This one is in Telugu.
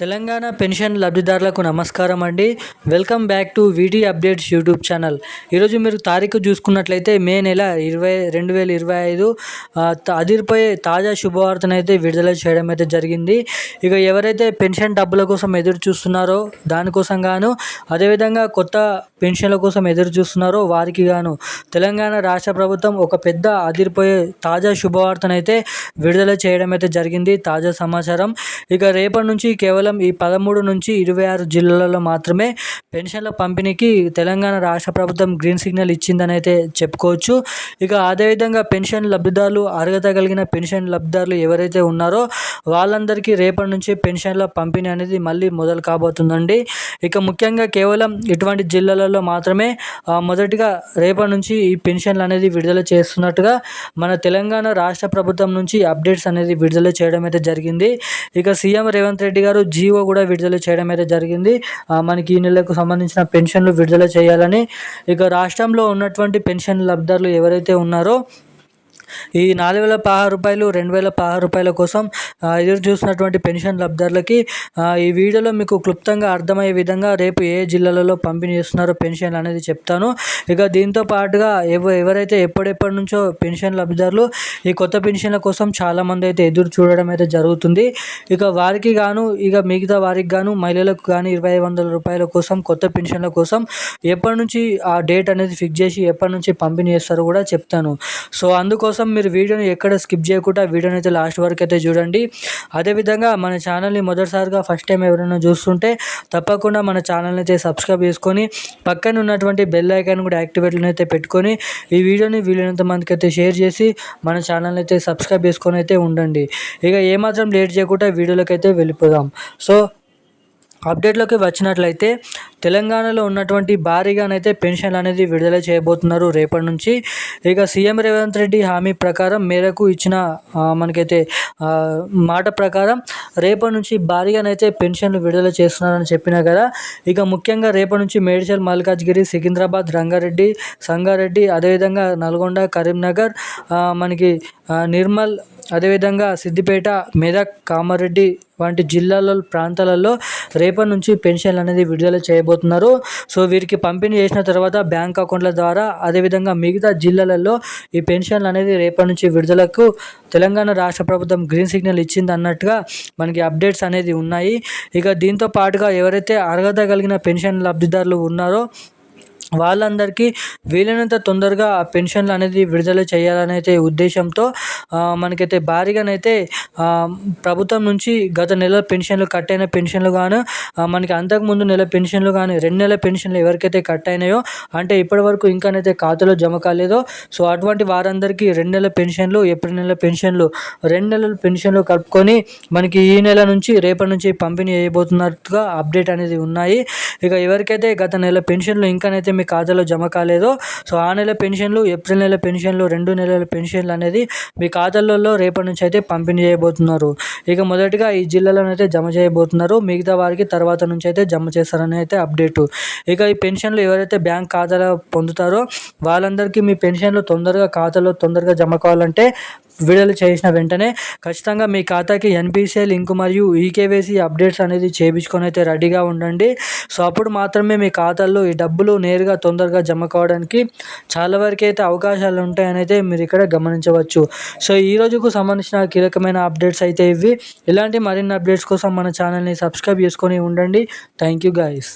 తెలంగాణ పెన్షన్ లబ్ధిదారులకు నమస్కారం అండి. Welcome back to VT updates YouTube channel. ఈరోజు మీరు తారీఖు చూసుకున్నట్లయితే మే నెల ఇరవై రెండు వేల ఇరవై ఐదు అదిరిపోయే తాజా శుభవార్తను అయితే విడుదల చేయడం అయితే జరిగింది. ఇక ఎవరైతే పెన్షన్ డబ్బుల కోసం ఎదురు చూస్తున్నారో దానికోసం గాను అదేవిధంగా కొత్త పెన్షన్ల కోసం ఎదురు చూస్తున్నారో వారికి గాను తెలంగాణ రాష్ట్ర ప్రభుత్వం ఒక పెద్ద అదిరిపోయే తాజా శుభవార్తను అయితే విడుదల చేయడం అయితే జరిగింది. తాజా సమాచారం. ఇక రేపటి నుంచి కేవలం కేవలం ఈ పదమూడు నుంచి ఇరవై ఆరు జిల్లాలలో మాత్రమే పెన్షన్ల పంపిణీకి తెలంగాణ రాష్ట్ర ప్రభుత్వం గ్రీన్ సిగ్నల్ ఇచ్చిందని అయితే చెప్పుకోవచ్చు. ఇక అదేవిధంగా పెన్షన్ లబ్ధిదారులు అర్హత కలిగిన పెన్షన్ లబ్ధిదారులు ఎవరైతే ఉన్నారో వాళ్ళందరికీ రేపటి నుంచి పెన్షన్ల పంపిణీ అనేది మళ్ళీ మొదలు కాబోతుందండి. ఇక ముఖ్యంగా కేవలం ఇటువంటి జిల్లాలలో మాత్రమే మొదటిగా రేపటి నుంచి ఈ పెన్షన్లు అనేది విడుదల చేస్తున్నట్టుగా మన తెలంగాణ రాష్ట్ర ప్రభుత్వం నుంచి అప్డేట్స్ అనేది విడుదల చేయడం అయితే జరిగింది. ఇక సీఎం రేవంత్ రెడ్డి గారు జీవో కూడా విడుదల చేయడం అయితే జరిగింది. మనకి ఈ నెలకు సంబంధించిన పెన్షన్లు విడుదల చేయాలని ఇక రాష్ట్రంలో ఉన్నటువంటి పెన్షన్ లబ్ధారులు ఎవరైతే ఉన్నారో ఈ నాలుగు వేల పదహారు రూపాయలు రెండు వేల పదహారు రూపాయల కోసం ఎదురు చూసినటువంటి పెన్షన్ లబ్ధారులకి ఈ వీడియోలో మీకు క్లుప్తంగా అర్థమయ్యే విధంగా రేపు ఏ జిల్లాలలో పంపిణీ చేస్తున్నారో పెన్షన్ అనేది చెప్తాను. ఇక దీంతో పాటుగా ఎవ ఎవరైతే ఎప్పుడెప్పటి నుంచో పెన్షన్ లబ్ధిదారులు ఈ కొత్త పెన్షన్ల కోసం చాలామంది అయితే ఎదురు చూడడం అయితే జరుగుతుంది. ఇక వారికి గాను ఇక మిగతా వారికి గాను మహిళలకు కానీ ఇరవై వందల రూపాయల కోసం కొత్త పెన్షన్ల కోసం ఎప్పటి నుంచి ఆ డేట్ అనేది ఫిక్స్ చేసి ఎప్పటి నుంచి పంపిణీ చేస్తారో కూడా చెప్తాను. సో అందుకోసం కోసం మీరు వీడియోని ఎక్కడ స్కిప్ చేయకుండా వీడియోని అయితే లాస్ట్ వరకు అయితే చూడండి. అదేవిధంగా మన ఛానల్ని మొదటిసారిగా ఫస్ట్ టైం ఎవరైనా చూస్తుంటే తప్పకుండా మన ఛానల్ని అయితే సబ్స్క్రైబ్ చేసుకొని పక్కన ఉన్నటువంటి బెల్ ఐకాన్ కూడా యాక్టివేట్లను అయితే పెట్టుకొని ఈ వీడియోని వీలైనంత మందికి అయితే షేర్ చేసి మన ఛానల్ని అయితే సబ్స్క్రైబ్ చేసుకొని అయితే ఉండండి. ఇక ఏమాత్రం లేట్ చేయకుండా వీడియోలోకి అయితే వెళ్ళిపోదాం. సో అప్డేట్లోకి వచ్చినట్లయితే తెలంగాణలో ఉన్నటువంటి భారీగానైతే పెన్షన్లు అనేది విడుదల చేయబోతున్నారు రేపటి నుంచి. ఇక సీఎం రేవంత్ రెడ్డి హామీ ప్రకారం మేరకు ఇచ్చిన మనకైతే మాట ప్రకారం రేపటి నుంచి భారీగానైతే పెన్షన్లు విడుదల చేస్తున్నారని చెప్పినా కదా. ఇక ముఖ్యంగా రేపటి నుంచి మేడ్చల్ మల్కాజ్గిరి సికింద్రాబాద్ రంగారెడ్డి సంగారెడ్డి అదేవిధంగా నల్గొండ కరీంనగర్ మనకి నిర్మల్ అదేవిధంగా సిద్దిపేట మెదక్ కామారెడ్డి వంటి జిల్లాల ప్రాంతాలలో రేపటి నుంచి పెన్షన్లు అనేది విడుదల చేయబోతున్నారు. సో వీరికి పంపిణీ చేసిన తర్వాత బ్యాంక్ అకౌంట్ల ద్వారా అదేవిధంగా మిగతా జిల్లాలలో ఈ పెన్షన్లు అనేది రేపటి నుంచి విడుదలకు తెలంగాణ రాష్ట్ర ప్రభుత్వం గ్రీన్ సిగ్నల్ ఇచ్చింది అన్నట్టుగా మనకి అప్డేట్స్ అనేది ఉన్నాయి. ఇక దీంతో పాటుగా ఎవరైతే అర్హత కలిగిన పెన్షన్ లబ్ధిదారులు ఉన్నారో వాళ్ళందరికీ వీలైనంత తొందరగా పెన్షన్లు అనేది విడుదల చేయాలని అయితే ఉద్దేశంతో మనకైతే భారీగానైతే ప్రభుత్వం నుంచి గత నెల పెన్షన్లు కట్ అయిన పెన్షన్లు గాను మనకి అంతకుముందు నెల పెన్షన్లు కానీ రెండు నెలల పెన్షన్లు ఎవరికైతే కట్ అయినాయో అంటే ఇప్పటి వరకు ఇంకానైతే ఖాతాలో జమ కాలేదో సో అటువంటి వారందరికీ రెండు నెలల పెన్షన్లు ఏప్రిల్ నెల పెన్షన్లు రెండు నెలల పెన్షన్లు కలుపుకొని మనకి ఈ నెల నుంచి రేపటి నుంచి పంపిణీ చేయబోతున్నట్టుగా అప్డేట్ అనేది ఉన్నాయి. ఇక ఎవరికైతే గత నెల పెన్షన్లు ఇంకానైతే మీ ఖాతాలో జమ కాలేదో సో ఆ నెల పెన్షన్లు ఏప్రిల్ నెల పెన్షన్లు రెండు నెలల పెన్షన్లు అనేది మీ ఖాతాలలో రేపటి నుంచి అయితే పంపిణీ చేయబోతున్నారు. ఇక మొదటిగా ఈ జిల్లాలను అయితే జమ చేయబోతున్నారు. మిగతా వారికి తర్వాత నుంచి అయితే జమ చేస్తారని అయితే అప్డేటు. ఇక ఈ పెన్షన్లు ఎవరైతే బ్యాంక్ ఖాతాలో పొందుతారో వాళ్ళందరికీ మీ పెన్షన్లు తొందరగా ఖాతాలో తొందరగా జమ కావాలంటే విడుదల చేసిన వెంటనే ఖచ్చితంగా మీ ఖాతాకి ఎన్పిసిఐ లింక్ మరియు ఈకేవైసీ అప్డేట్స్ అనేది చేయించుకొని అయితే రెడీగా ఉండండి. సో అప్పుడు మాత్రమే మీ ఖాతాల్లో ఈ డబ్బులు నేరుగా తొందరగా జమ కావడానికి చాలా వరకు అయితే అవకాశాలు ఉంటాయని అయితే మీరు ఇక్కడ గమనించవచ్చు. సో ఈ రోజుకు సంబంధించిన కీలకమైన అప్డేట్స్ అయితే ఇవి. ఇలాంటి మరిన్ని అప్డేట్స్ కోసం మన ఛానల్ని సబ్స్క్రైబ్ చేసుకొని ఉండండి. Thank you guys.